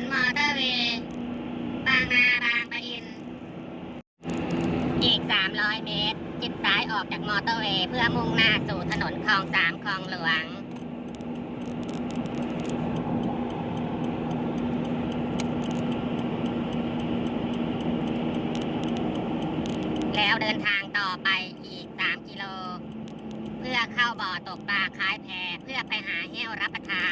นมอเตอร์เวย์บางนาบางปะอิน อีก 300 เมตร จิบซ้ายออกจากมอเตอร์เวย์เพื่อมุ่งหน้าสู่ถนนคลองสามคลองหลวง แล้วเดินทางต่อไปอีก 3 กิโล เพื่อเข้าบ่อตกปลาคล้ายแพเพื่อไปหาแห้วรับประทาน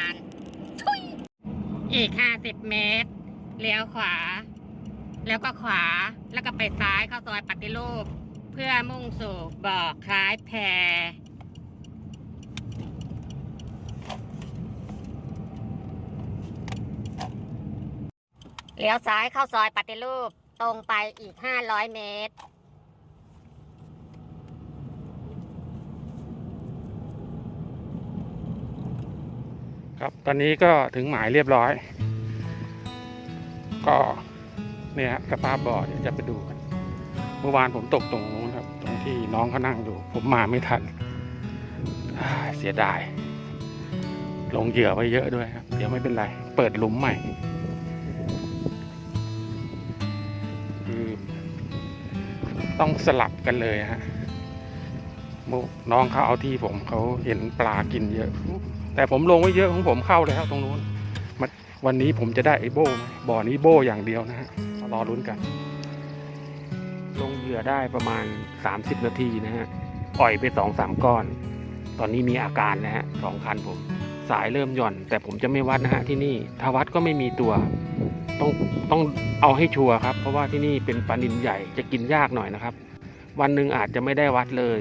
อีก50เมตร เลี้ยวขวา แล้วก็ขวา แล้วก็ไปซ้ายเข้าซอยปฏิรูป เพื่อมุ่งสู่บ่อคล้ายแพเลี้ยวซ้ายเข้าซอยปฏิรูป ตรงไปอีก500เมตร ครับ ตอนนี้ก็ถึงหมายเรียบร้อย ก็เนี่ยฮะสภาพบ่อเดี๋ยวจะไปดูกัน เมื่อวานผมตกตรงนู้นครับ ตรงที่น้องเขานั่งอยู่ ผมมาไม่ทัน เสียดาย ลงเหยื่อไว้เยอะด้วยครับ เดี๋ยวไม่เป็นไร เปิดหลุมใหม่คือต้องสลับกันเลยฮะ น้องเขาเอาที่ผมเขาเห็นปลากินเยอะ แต่ผมลงไว้เยอะของผมเข้าแล้วตรงนู้นวันนี้ผมจะได้ไอโบ้ไหมบ่อนี้โบ้อย่างเดียวนะฮะรอลุ้นกัน ลงเหยื่อได้ประมาณ 30 นาทีนะฮะปล่อยไปสองสามก้อน ตอนนี้มีอาการนะฮะสองคันผม สายเริ่มหย่อน แต่ผมจะไม่วัดนะฮะที่นี่ถ้าวัดก็ไม่มีตัวต้องต้องเอาให้ชัวร์ครับ เพราะว่าที่นี่เป็นปลานินใหญ่จะกินยากหน่อยนะครับ วันหนึ่งอาจจะไม่ได้วัดเลย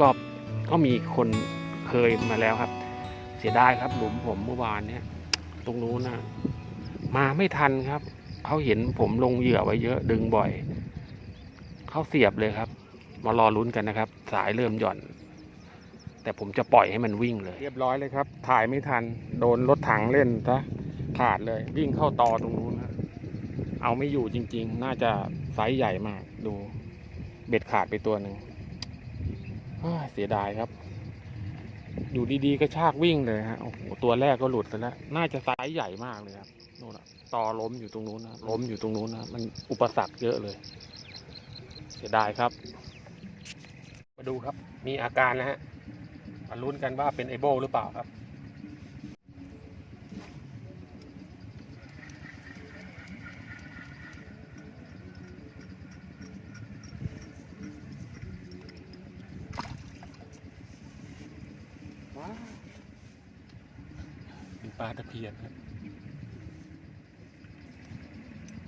ก็ก็มีคนเคยมาแล้วครับ เสียดายครับหลุมผมเมื่อวานเนี่ย ตรงนู้นนะมาไม่ทันครับเขาเห็นผมลงเหยื่อไว้เยอะดึงบ่อยเขาเสียบเลยครับ มารอลุ้นกันนะครับ สายเริ่มหย่อน แต่ผมจะปล่อยให้มันวิ่งเลย เรียบร้อยเลยครับ ถ่ายไม่ทัน โดนรถถังเล่นซะขาดเลย วิ่งเข้าตอตรงนู้นครับเอาไม่อยู่จริง ๆ น่าจะไซส์ใหญ่มากดู เบ็ดขาดไปตัวหนึ่ง เสียดายครับ อยู่ดีๆก็ชากวิ่งเลยฮะ โอ้โห ตัวแรกก็หลุดไปแล้ว น่าจะไซส์ใหญ่มากเลยครับนู่นอะตอล้มอยู่ตรงนู้นนะ ล้มอยู่ตรงนู้นนะ มันอุปสรรคเยอะเลย เสียดายครับ มาดูครับ มีอาการนะฮะมาลุ้นกันว่าเป็นไอโบหรือเปล่าครับ ป็นปลาตะเพียนครับ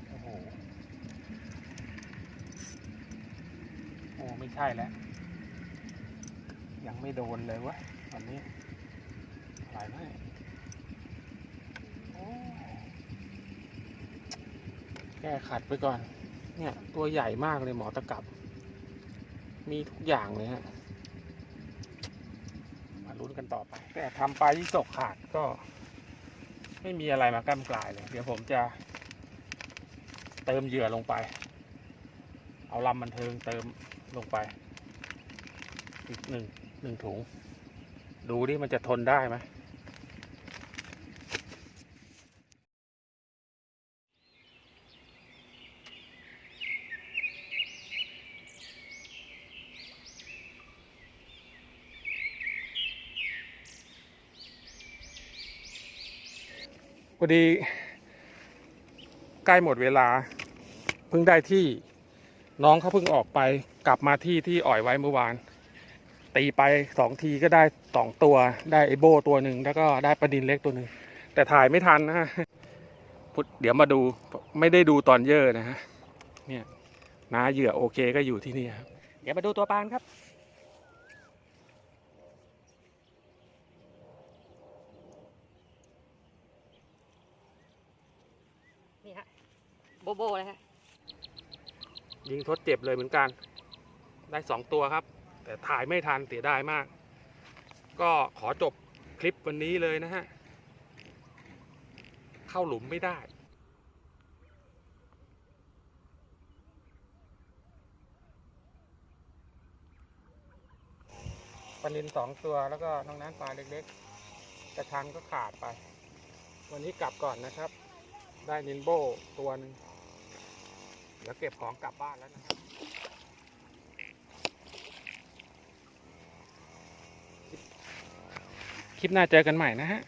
โอ้โหโอ้ไม่ใช่แล้ว ยังไม่โดนเลยวะวันนี้หลายไหมโอ้แก้ขัดไปก่อน เนี่ย ตัวใหญ่มากเลยหมอตะกับ มีทุกอย่างเลยฮะมาลุ้นกันต่อไป แต่ทำปลายี่สกขาดก็ ไม่มีอะไรมากั้นกลายเลย เดี๋ยวผมจะเติมเหยื่อลงไป เอาลำบันเทิงเติมลงไป อีกหนึ่งหนึ่งถุง ดูดิมันจะทนได้ไหม พอดี ใกล้หมดเวลา เพิ่งได้ที่น้องเขาเพิ่งออกไปกลับมาที่ที่อ่อยไว้เมื่อวาน ตีไปสองทีก็ได้สองตัวได้ไอโบตัวหนึ่งแล้วก็ได้ปลาดินเล็กตัวหนึ่งแต่ถ่ายไม่ทันนะฮะเดี๋ยวมาดูไม่ได้ดูตอนเยอะนะฮะเนี่ยนาเหยื่อโอเคก็อยู่ที่นี่ครับ เดี๋ยวมาดูตัวปลาครับ นี่ฮะ โบเลยฮะยิงทดเจ็บเลยเหมือนกัน ได้สองตัวครับ แต่ถ่ายไม่ทันเสียดายมาก ก็ขอจบคลิปวันนี้เลยนะฮะ เข้าหลุมไม่ได้ปลานินสองตัวแล้วก็น้องน้ำปลาเล็กๆ กระชังก็ขาดไป วันนี้กลับก่อนนะครับ ได้นินโบตัวหนึ่ง เดี๋ยวเก็บของกลับบ้านแล้วนะครับคลิปหน้าเจอกันใหม่นะฮะ